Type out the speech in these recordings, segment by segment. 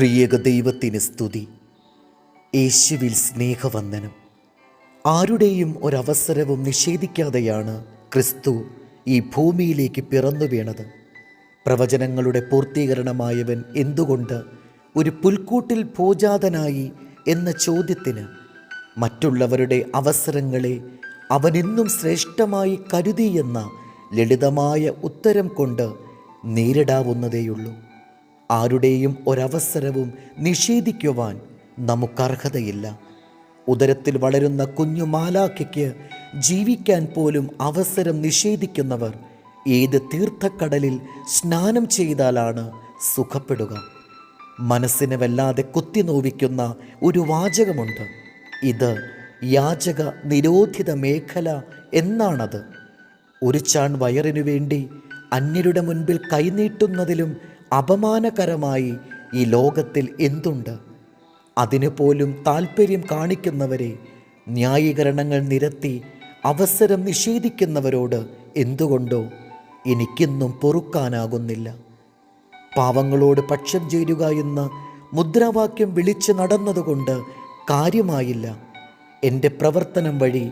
ത്രിയേക ദൈവത്തിന് സ്തുതി. യേശുവിൽ സ്നേഹവന്ദനം. ആരുടെയും ഒരവസരവും നിഷേധിക്കാതെയാണ് ക്രിസ്തു ഈ ഭൂമിയിലേക്ക് പിറന്നു വീണത്. പ്രവചനങ്ങളുടെ പൂർത്തീകരണമായവൻ എന്തുകൊണ്ട് ഒരു പുൽക്കൂട്ടിൽ പൂജാതനായി എന്ന ചോദ്യത്തിന് മറ്റുള്ളവരുടെ അവസരങ്ങളെ അവനെന്നും ശ്രേഷ്ഠമായി കരുതിയെന്ന ലളിതമായ ഉത്തരം കൊണ്ട് നേരിടാവുന്നതേയുള്ളൂ. ആരുടെയും ഒരവസരവും നിഷേധിക്കുവാൻ നമുക്കർഹതയില്ല. ഉദരത്തിൽ വളരുന്ന കുഞ്ഞു മാലാഖയ്ക്ക് ജീവിക്കാൻ പോലും അവസരം നിഷേധിക്കുന്നവർ ഏത് തീർത്ഥക്കടലിൽ സ്നാനം ചെയ്താലാണ് സുഖപ്പെടുക? മനസ്സിനെ വല്ലാതെ കുത്തി നോവിക്കുന്ന ഒരു വാചകമുണ്ട്. ഇത് യാചക നിരോധിത മേഖല എന്നാണത്. ഒരു ചാൺ വയറിനു വേണ്ടി അന്യരുടെ മുൻപിൽ കൈനീട്ടുന്നതിലും അപമാനകരമായി ഈ ലോകത്തിൽ എന്തുണ്ട്? അതിനു പോലും താല്പര്യം കാണിക്കുന്നവരെ ന്യായീകരണങ്ങൾ നിരത്തി അവസരം നിഷേധിക്കുന്നവരോട് എന്തുകൊണ്ടോ എനിക്കിന്നും പൊറുക്കാനാകുന്നില്ല. പാവങ്ങളോട് പക്ഷം ചേരുക എന്ന മുദ്രാവാക്യം വിളിച്ച് നടന്നതുകൊണ്ട് കാര്യമായില്ല. എന്റെ പ്രവർത്തനം വഴി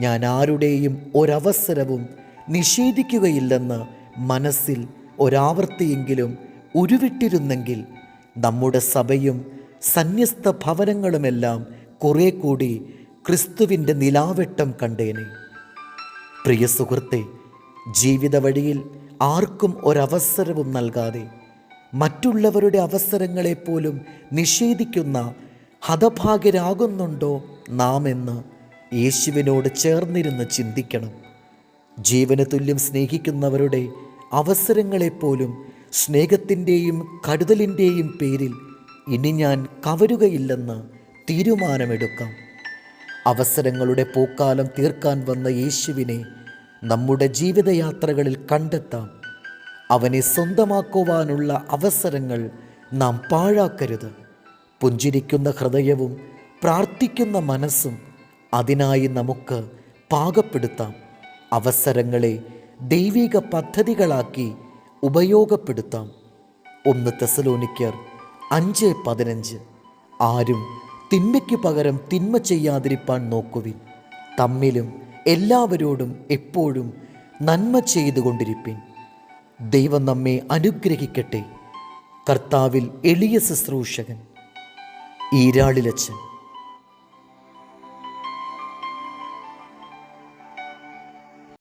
ഞാൻ ആരുടെയും ഒരവസരവും നിഷേധിക്കുകയില്ലെന്ന് മനസ്സിൽ ഒരാവർത്തിയെങ്കിലും ഉരുവിട്ടിരുന്നെങ്കിൽ നമ്മുടെ സഭയും സന്യസ്ത ഭവനങ്ങളുമെല്ലാം കുറെ കൂടി ക്രിസ്തുവിന്റെ നിലാവെട്ടം കണ്ടേനെ. പ്രിയ സുഹൃത്തെ ജീവിത വഴിയിൽ ആർക്കും ഒരവസരവും നൽകാതെ മറ്റുള്ളവരുടെ അവസരങ്ങളെപ്പോലും നിഷേധിക്കുന്ന ഹതഭാഗ്യരാകുന്നുണ്ടോ നാം എന്ന് യേശുവിനോട് ചേർന്നിരുന്ന് ചിന്തിക്കണം. ജീവന തുല്യം സ്നേഹിക്കുന്നവരുടെ അവസരങ്ങളെപ്പോലും സ്നേഹത്തിന്റെയും കരുതലിന്റെയും പേരിൽ ഇനി ഞാൻ കവരുകയില്ലെന്ന് തീരുമാനമെടുക്കാം. അവസരങ്ങളുടെ പൂക്കാലം തീർക്കാൻ വന്ന യേശുവിനെ നമ്മുടെ ജീവിതയാത്രകളിൽ കണ്ടെത്താം. അവനെ സ്വന്തമാക്കുവാനുള്ള അവസരങ്ങൾ നാം പാഴാക്കരുത്. പുഞ്ചിരിക്കുന്ന ഹൃദയവും പ്രാർത്ഥിക്കുന്ന മനസ്സും അതിനായി നമുക്ക് പാകപ്പെടുത്താം. അവസരങ്ങളെ ദൈവിക പദ്ധതികളാക്കി ഉപയോഗപ്പെടുത്താം. ഒന്ന് തെസലോനിക്കർ അഞ്ച് പതിനഞ്ച്. ആരും തിന്മയ്ക്ക് പകരം തിന്മ ചെയ്യാതിരിപ്പാൻ നോക്കുവിൻ. തമ്മിലും എല്ലാവരോടും എപ്പോഴും നന്മ ചെയ്തുകൊണ്ടിരിപ്പിൻ. ദൈവം നമ്മെ അനുഗ്രഹിക്കട്ടെ. കർത്താവിൽ എളിയ ശുശ്രൂഷകൻ. ഈരാളിലച്ചൻ